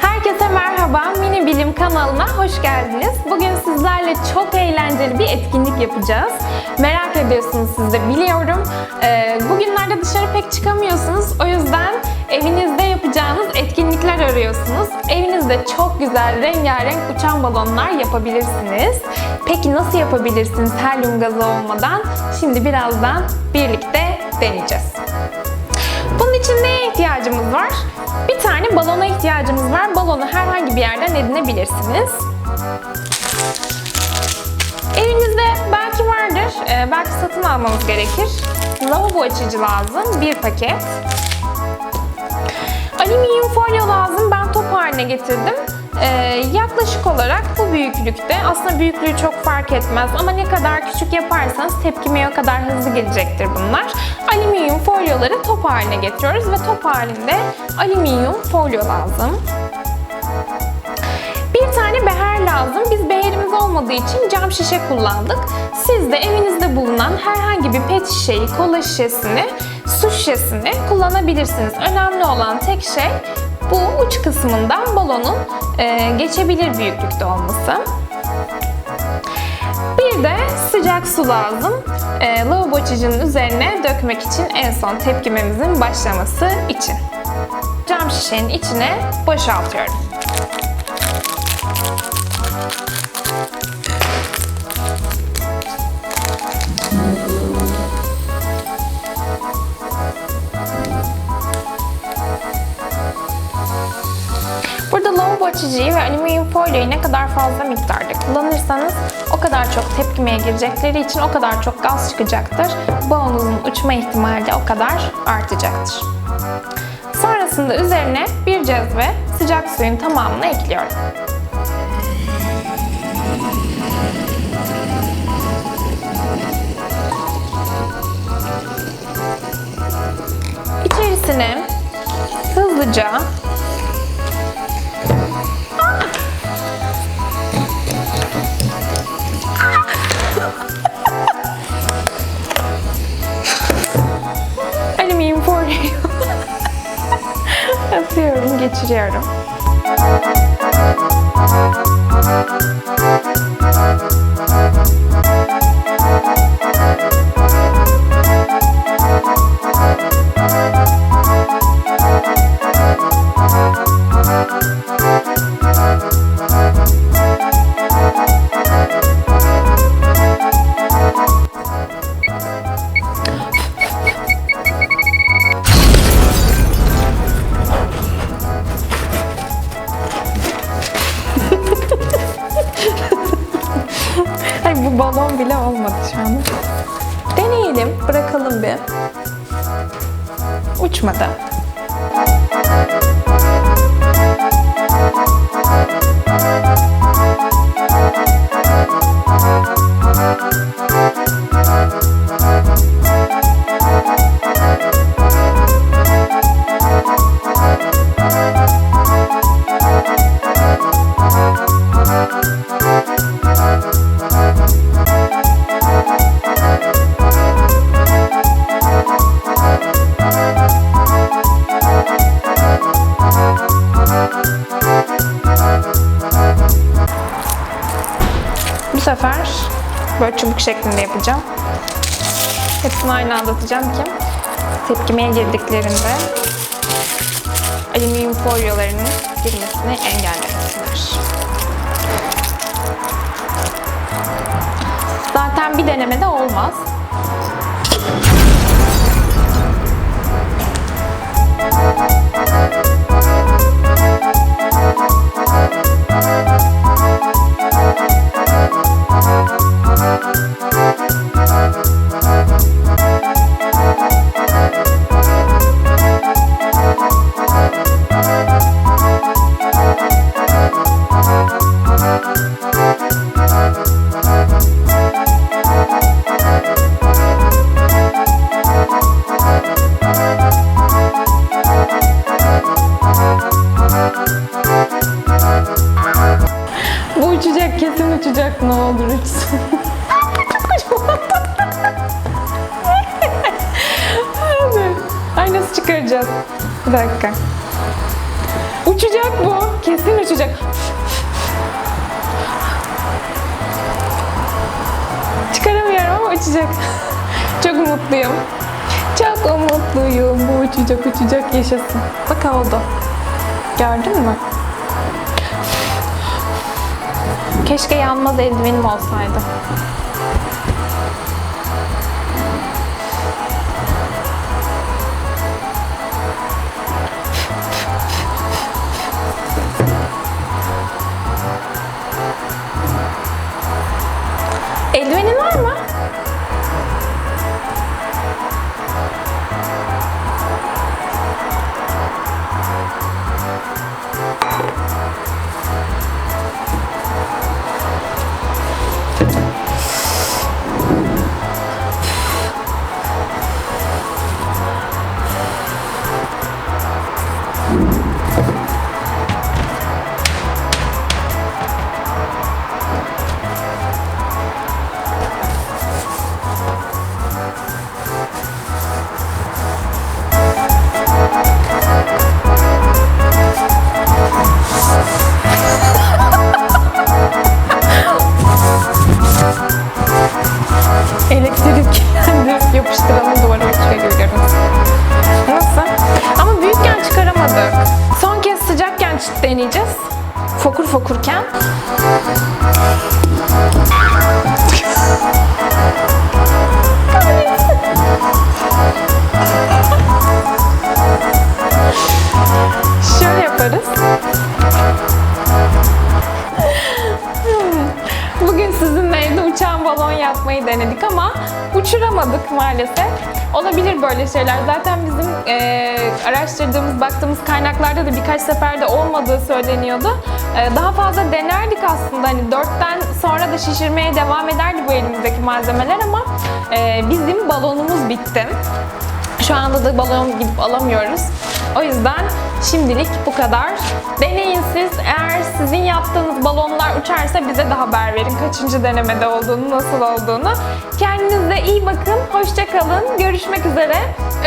Herkese merhaba, Mini Bilim kanalına hoş geldiniz. Bugün sizlerle çok eğlenceli bir etkinlik yapacağız. Merak ediyorsunuz siz de biliyorum. Ee, bugünlerde dışarı pek çıkamıyorsunuz. O yüzden evinizde yapacağınız etkinlikler arıyorsunuz. Evinizde çok güzel rengarenk uçan balonlar yapabilirsiniz. Peki nasıl yapabilirsiniz helyum gazı olmadan? Şimdi birazdan birlikte deneyeceğiz. Bunun için neye ihtiyacımız var? Bir tane balona ihtiyacımız var. Balonu herhangi bir yerden edinebilirsiniz. Evinizde belki vardır, e, belki satın almanız gerekir. Lavabo açıcı lazım, bir paket. Alüminyum folyo lazım, ben top haline getirdim. E, yaklaşık olarak bu büyüklükte, aslında büyüklüğü çok fark etmez ama ne kadar küçük yaparsanız tepkimeye o kadar hızlı gelecektir bunlar. Alüminyum folyoları top haline getiriyoruz ve top halinde alüminyum folyo lazım. Bir tane beher lazım. Biz beherimiz olmadığı için cam şişe kullandık. Siz de evinizde bulunan herhangi bir pet şişeyi, kola şişesini, su şişesini kullanabilirsiniz. Önemli olan tek şey bu uç kısmından balonun e, geçebilir büyüklükte olması. Bir de sıcak su lazım. E, lavabo açıcının üzerine dökmek için en son tepkimemizin başlaması için. Cam şişenin içine boşaltıyorum. Açıcıyı ve alüminyum folyoyu ne kadar fazla miktarda kullanırsanız o kadar çok tepkimeye girecekleri için o kadar çok gaz çıkacaktır. Balonunuzun uçma ihtimali de o kadar artacaktır. Sonrasında üzerine bir cezve sıcak suyun tamamını ekliyorum. İçerisine hızlıca atıyorum, geçiriyorum. Balon bile olmadı şu an. Deneyelim, bırakalım bir. Uçmadı. Sefer böyle çubuk şeklinde yapacağım. Hepsini aynı anda atacağım ki tepkimeye girdiklerinde alüminyum folyolarının girmesini engellemesinler. Zaten bir denemede olmaz. ne olur uçsun. Ay nasıl çıkaracağız? Bir dakika. Uçacak bu. Kesin uçacak. Çıkaramıyorum ama uçacak. Çok mutluyum. Çok umutluyum. Bu uçacak uçacak yaşasın. Bak oldu. Gördün mü? Keşke yanmaz eldivenim olsaydı. Çıkaramadık. Son kez sıcakken deneyeceğiz. Fokur fokurken. Uçuramadık maalesef. Olabilir böyle şeyler. Zaten bizim eee, araştırdığımız, baktığımız kaynaklarda da birkaç seferde olmadığı söyleniyordu. Eee, daha fazla denerdik aslında. Hani dörtten sonra da şişirmeye devam ederdi bu elimizdeki malzemeler ama eee, bizim balonumuz bitti. Şu anda da balon gidip alamıyoruz. O yüzden şimdilik bu kadar. Deneyin siz. Eğer sizin yaptığınız balonlar uçarsa bize de haber verin. Kaçıncı denemede olduğunu, nasıl olduğunu. Kendinize iyi bakın. Hoşça kalın. Görüşmek üzere.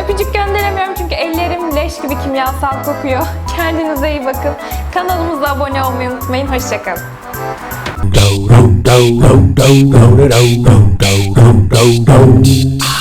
Öpücük gönderemiyorum çünkü ellerim leş gibi kimyasal kokuyor. Kendinize iyi bakın. Kanalımıza abone olmayı unutmayın. Hoşça kalın. do do do do do do do